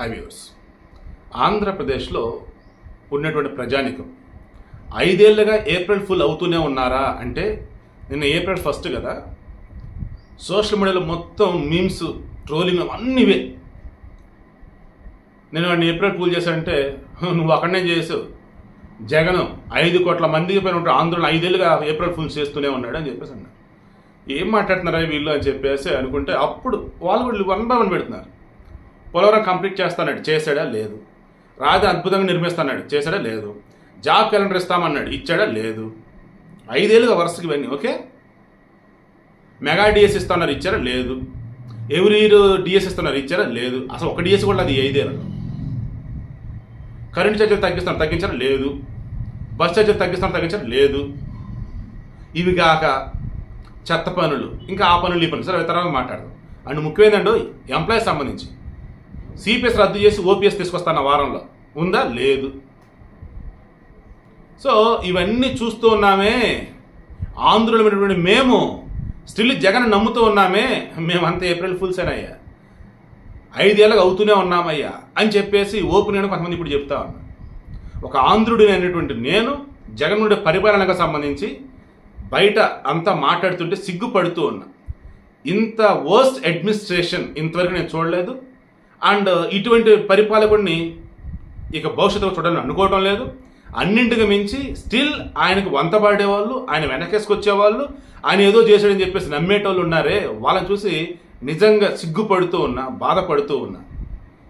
హైవ్యూర్స్ ఆంధ్రప్రదేశ్లో ఉన్నటువంటి ప్రజానికం. ఐదేళ్ళుగా ఏప్రిల్ ఫుల్ అవుతూనే ఉన్నారా అంటే నిన్న ఏప్రిల్ ఫస్ట్ కదా సోషల్ మీడియాలో మొత్తం మీమ్స్ ట్రోలింగ్ అన్నీవే నేను వాడిని ఏప్రిల్ పూల్ చేశానంటే నువ్వు అక్కడనే చేసావు. జగన్ ఐదు కోట్ల మందికి పైన ఉంటే ఆంధ్రలో ఐదేళ్ళుగా ఏప్రిల్ ఫుల్ చేస్తూనే ఉన్నాడు అని చెప్పేసి అన్నాడు ఏం మాట్లాడుతున్నారా వీళ్ళు అని చెప్పేసి అనుకుంటే అప్పుడు వాళ్ళు వీళ్ళు వన్ బై వన్ పెడుతున్నారు. పోలవరం కంప్లీట్ చేస్తాన్నాడు చేశాడా? లేదు. రాజు అద్భుతంగా నిర్మిస్తాన్నాడు చేశాడా? లేదు. జాబ్ క్యాలెండర్ ఇస్తామన్నాడు. ఇచ్చాడా? లేదు. ఐదేళ్ళుగా వరుసకి ఇవన్నీ ఓకే? మెగా డిఎస్ ఇస్తున్నారు ఇచ్చారా? లేదు. ఎవ్రీ ఇయర్ డిఎస్ ఇస్తున్నారు ఇచ్చారా? లేదు. అసలు ఒక డిఎస్ కూడా అది ఐదేళ్ళు కరెంట్ ఛార్జీలు తగ్గిస్తాను. తగ్గించడం లేదు. బస్ ఛార్జీలు తగ్గిస్తాను. తగ్గించడం లేదు. ఇవి కాక చెత్త పనులు. ఇంకా ఆ పనులు ఈ పనులు. సరే తర్వాత మాట్లాడదాం. అండ్ ముఖ్యమైనదండి ఎంప్లాయీస్ సంబంధించి. సిపిఎస్ రద్దు చేసి ఓపీఎస్ తీసుకొస్తాను వారంలో. ఉందా? లేదు. సో ఇవన్నీ చూస్తూ ఉన్నామే. ఆంధ్రులమైనటువంటి మేము స్టిల్ జగన్ నమ్ముతూ ఉన్నామే. మేమంతా ఏప్రిల్ ఫుల్స్ అయ్యా. ఐదేళ్ళకి అవుతూనే ఉన్నామయ్యా అని చెప్పేసి ఓపెన్ కొంతమంది ఇప్పుడు చెప్తా ఉన్నా ఒక ఆంధ్రుడిని అనేటువంటి నేను జగన్మోహన్ పరిపాలనకు సంబంధించి బయట అంతా మాట్లాడుతుంటే సిగ్గుపడుతూ ఉన్నా. ఇంత వర్స్ట్ అడ్మినిస్ట్రేషన్ ఇంతవరకు నేను చూడలేదు. అండ్ ఇటువంటి పరిపాలకుడిని ఇక భవిష్యత్తులో చూడాలని అనుకోవడం లేదు. అన్నింటికి మించి స్టిల్ ఆయనకు వంతపడేవాళ్ళు ఆయన వెనకేసుకొచ్చేవాళ్ళు ఆయన ఏదో చేశాడని చెప్పేసి నమ్మేటోళ్ళు ఉన్నారే వాళ్ళని చూసి నిజంగా సిగ్గుపడుతూ ఉన్నా బాధపడుతూ ఉన్నా.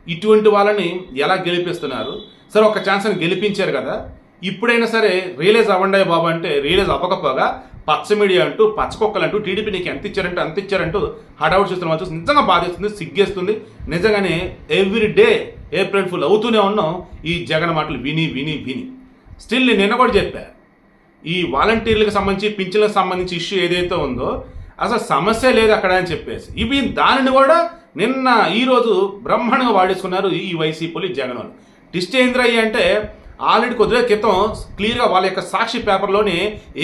ఇటువంటి వాళ్ళని ఎలా గెలిపిస్తున్నారు? సరే ఒక ఛాన్స్ అని గెలిపించారు కదా. ఇప్పుడైనా సరే రియలైజ్ అవ్వండి బాబు అంటే రియలైజ్ అవ్వకపోగా పచ్చ మీడియా అంటూ పచ్చకొక్కలు అంటూ టీడీపీ నీకు ఎంత ఇచ్చారంటూ అంత ఇచ్చారంటూ హడావుడ్ చేస్తున్న వాళ్ళు చూసి నిజంగా బాధేస్తుంది సిగ్గేస్తుంది. నిజంగానే ఎవ్రీ డే ఏప్రిల్ ఫుల్ అవుతూనే ఉన్నాం. ఈ జగన్ మాటలు విని విని విని. స్టిల్ నేను నిన్న కూడా చెప్పా. ఈ వాలంటీర్లకు సంబంధించి పింఛన్లకు సంబంధించి ఇష్యూ ఏదైతే ఉందో అసలు సమస్య లేదు అక్కడ అని చెప్పేసి. ఇవి దానిని కూడా నిన్న ఈరోజు బ్రహ్మాండంగా వాడేసుకున్నారు ఈ వైసీపీలు ఈ జగన్ వాళ్ళు. టిస్ట్ ఏంద్రయ్య అంటే ఆల్రెడీ కొద్దిగా క్రితం క్లియర్గా వాళ్ళ యొక్క సాక్షి పేపర్లోని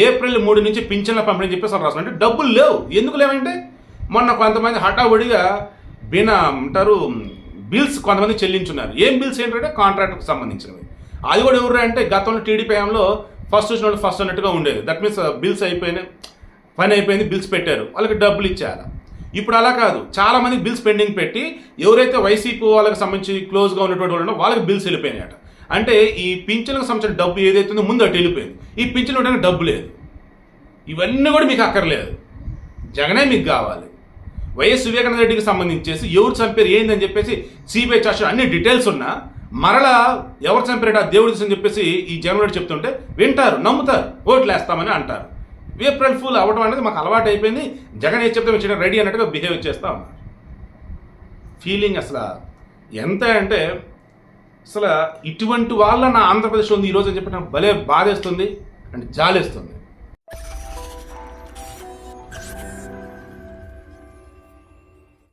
ఏప్రిల్ మూడు నుంచి పింఛన్ల పంపిణీ అని చెప్పేసి రాసిన అంటే డబ్బులు లేవు. ఎందుకు లేవంటే? మొన్న కొంతమంది హఠావుడిగా బినా అంటారు బిల్స్ కొంతమంది చెల్లించున్నారు. ఏం బిల్స్ ఏంటంటే కాంట్రాక్ట్కి సంబంధించినవి. అది కూడా ఎవరు అంటే గతంలో టీడీపీ హయాంలో ఫస్ట్ వచ్చిన వాళ్ళు ఫస్ట్ అన్నట్టుగా ఉండేది. దట్ మీన్స్ బిల్స్ అయిపోయినాయి పని అయిపోయింది బిల్స్ పెట్టారు. వాళ్ళకి డబ్బులు ఇచ్చారు ఇప్పుడు అలా కాదు. చాలా మంది బిల్స్ పెండింగ్ పెట్టి ఎవరైతే వైసీపీ వాళ్ళకి సంబంధించి క్లోజ్గా ఉన్నటువంటి వాళ్ళు వాళ్ళకి బిల్స్ వెళ్ళిపోయినాయట. అంటే ఈ పింఛన్కు సంబంధించిన డబ్బు ఏదైతే ఉందో ముందు అటు వెళ్ళిపోయింది. ఈ పింఛన్ ఉండడానికి డబ్బు లేదు. ఇవన్నీ కూడా మీకు అక్కర్లేదు. జగనే మీకు కావాలి. వైఎస్ వివేకానంద రెడ్డికి సంబంధించేసి ఎవరు చంపారు ఏందని చెప్పేసి సిబిఐ చార్జ్ అన్ని డీటెయిల్స్ ఉన్నా మరలా ఎవరు చంపారట ఆ దేవుడి అని చెప్పేసి ఈ జగన్ చెప్తుంటే వింటారు నమ్ముతారు ఓట్లు వేస్తామని అంటారు. ఏప్రిల్ ఫుల్ అవ్వడం అనేది మాకు అలవాటు అయిపోయింది. జగన్ ఏం చెప్తే మేము రెడీ అన్నట్టుగా బిహేవ్ చేస్తా ఉన్నారు. ఫీలింగ్ అసలు ఎంత అంటే అసలు ఇటువంటి వాళ్ళ నా ఆంధ్రప్రదేశ్ ఉంది ఈరోజు అని చెప్పి నాకు భలే బాధేస్తుంది. అండ్ జాలేస్తుంది.